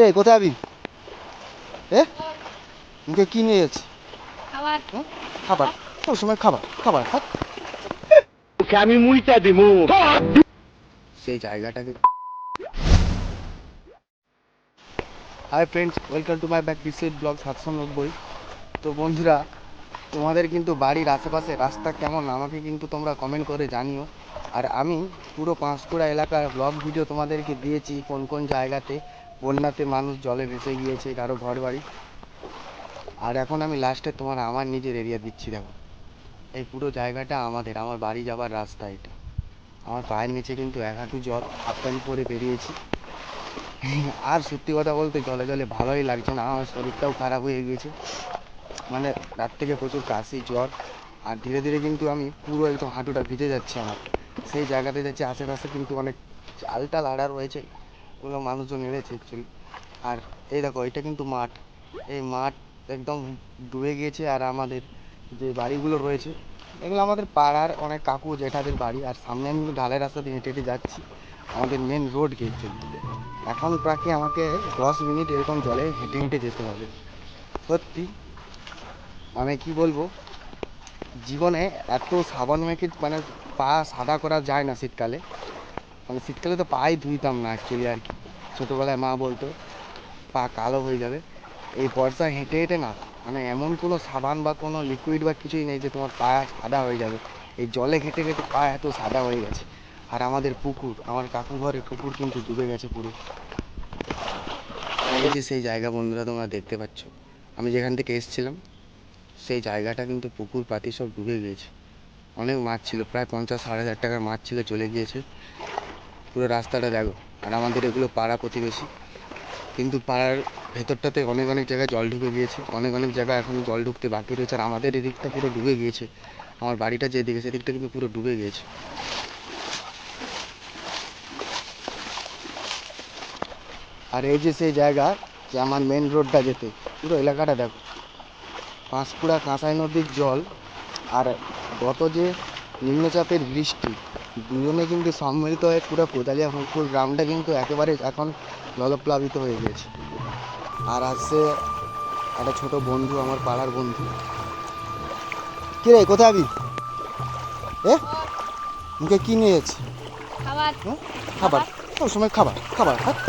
এ কোথায় যাবি এ? মুখে কি নিয়ে যাচ্ছি খাবার। খাবার। সব সময় খাবার খাবার হাত আমি মুইটা দিমু। সেই জায়গাটাকে hi friends welcome to my back visit blog সাতশো নব্বই। তো বন্ধুরা তোমাদের কিন্তু বাড়ির আশেপাশে রাস্তা কেমন আমাকে কিন্তু তোমরা কমেন্ট করে জানিও। আর আমি পুরো পাঁশকুড়া এলাকার ব্লগ ভিডিও তোমাদেরকে দিয়েছি কোন কোন জায়গাতে। বন্যাতে মানুষ জলে ভেসে গিয়েছে কারও ঘর বাড়ি। আর এখন আমি লাস্টে তোমার আমার নিজের এরিয়া দিচ্ছি, দেখো। এই পুরো জায়গাটা আমাদের, আমার বাড়ি যাবার রাস্তা এটা। আমার পায়ের নিচে কিন্তু এক হাঁটু জল হাফ প্যান্ট পরে বেরিয়েছি। আর সত্যি কথা বলতে জলে জলে ভালোই লাগছে না, আমার শরীরটাও খারাপ হয়ে গিয়েছে। মানে রাত থেকে প্রচুর কাশি, জ্বর, আর ধীরে ধীরে কিন্তু আমি পুরো একদম হাঁটুটা ভিজে যাচ্ছে আমার। সেই জায়গাতে যাচ্ছে, আশেপাশে কিন্তু অনেক চাল টাল আড়া রয়েছে। ওগুলো মানুষজন এড়েছে অ্যাকচুয়ালি আর এই দেখো, এটা কিন্তু মাঠ। এই মাঠ একদম ডুবে গিয়েছে আর আমাদের যে বাড়িগুলো রয়েছে, এগুলো আমাদের পাড়ার অনেক কাকু জেঠাদের বাড়ি। আর সামনে আমি ঢালাই রাস্তা দিয়ে হেঁটে হেঁটে যাচ্ছি। আমাদের মেন রোড গিয়ে গেছে এখন প্রায় আমাকে দশ মিনিট এরকম জলে হেঁটে হেঁটে যেতে হবে। সত্যি। মানে কি বলব? জীবনে এত সাবান মেখে মানে পা সাদা করা যায় না শীতকালে। মানে শীতকালে তো পাই ধুইতাম না অ্যাকচুয়ালি আর কি। ছোটোবেলায় মা বলতো, পা কালো হয়ে যাবে। এই বর্ষায় হেঁটে হেঁটে না মানে এমন কোনো সাবান বা কোনো লিকুইড বা কিছুই নেই যে তোমার পা সাদা হয়ে যাবে। এই জলে ঘেঁটে ঘেঁটে পা এত সাদা হয়ে গেছে। আর আমাদের পুকুর, আমার কাকু ঘরের পুকুর কিন্তু ডুবে গেছে পুরো। এই যে সেই জায়গা বন্ধুরা, তোমরা দেখতে পাচ্ছ। আমি যেখান থেকে এসেছিলাম, সেই জায়গাটা কিন্তু পুকুর পাতি সব ডুবে গিয়েছে। অনেক মাছ ছিল, প্রায় পঞ্চাশ ষাট হাজার টাকার মাছ ছিল, চলে গিয়েছে। পুরো রাস্তাটা দেখো। আর আমাদের এগুলো পাড়া প্রতিবেশী। কিন্তু পাড়ার ভেতরটাতে অনেক অনেক জায়গায় জল ঢুকে গিয়েছে। অনেক অনেক জায়গায় এখন জল ঢুকতে বাকি রয়েছে। আর আমাদের এদিকটা পুরো ডুবে গিয়েছে। আমার বাড়িটা যেদিকে সেদিকটা কিন্তু পুরো ডুবে গিয়েছে। আর এই যে সেই জায়গা, যে আমার মেন রোডটা যেতে, পুরো এলাকাটা দেখো। পাঁশকুড়া কাঁসাই নদীর জল আর গত যে নিম্নচাপের বৃষ্টি দুজনে কিন্তু সম্মিলিত হয়ে পুরো কোদালিয়া ফুল গ্রামটা কিন্তু একেবারে এখন জলপ্লাবিত হয়ে গেছে আর আসছে একটা ছোট বন্ধু আমার পাড়ার বন্ধু। কে রে কোথায় যাবি এ? মুখে কি নিয়ে যাচ্ছি? খাবার। খাবার? সব সময় খাবার খাবার হাত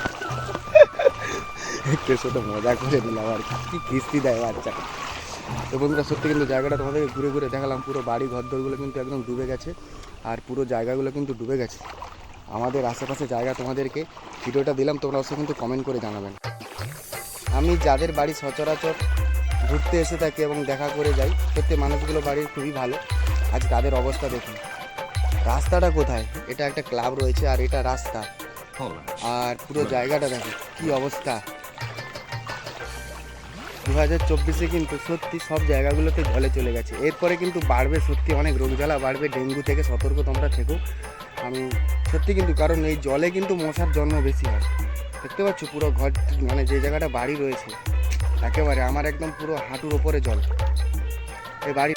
একটু মজা করে দিলাম আর কি কিস্তি দেয় বাচ্চা তো বন্ধুরা সত্যি কিন্তু জায়গাটা তোমাদেরকে ঘুরে ঘুরে দেখালাম। পুরো বাড়ি ঘর দরগুলো কিন্তু একদম ডুবে গেছে আর পুরো জায়গাগুলো কিন্তু ডুবে গেছে। আমাদের আশেপাশে জায়গা তোমাদেরকে ভিডিওটা দিলাম তোমরা অবশ্যই কিন্তু কমেন্ট করে জানাবেন। আমি যাদের বাড়ি সচরাচর ঘুরতে এসে থাকি এবং দেখা করে যাই সত্যি মানুষগুলো বাড়ির খুবই ভালো। আজ তাদের অবস্থা দেখুন। রাস্তাটা কোথায়? এটা একটা ক্লাব রয়েছে আর এটা রাস্তা। আর পুরো জায়গাটা দেখো কি অবস্থা। দু হাজার চব্বিশে কিন্তু সত্যি সব জায়গাগুলোতে জলে চলে গেছে। এরপরে কিন্তু বাড়বে সত্যি অনেক রোগ জ্বালা, বাড়বে ডেঙ্গু থেকে সতর্ক তোমরা থেকো। আমি সত্যি কিন্তু কারণ এই জলে কিন্তু মশার জন্ম বেশি হয়। দেখতে পাচ্ছ পুরো ঘর মানে যে জায়গাটা বাড়ি রয়েছে, একেবারে আমার একদম পুরো হাঁটুর ওপরে জল। এই বাড়ি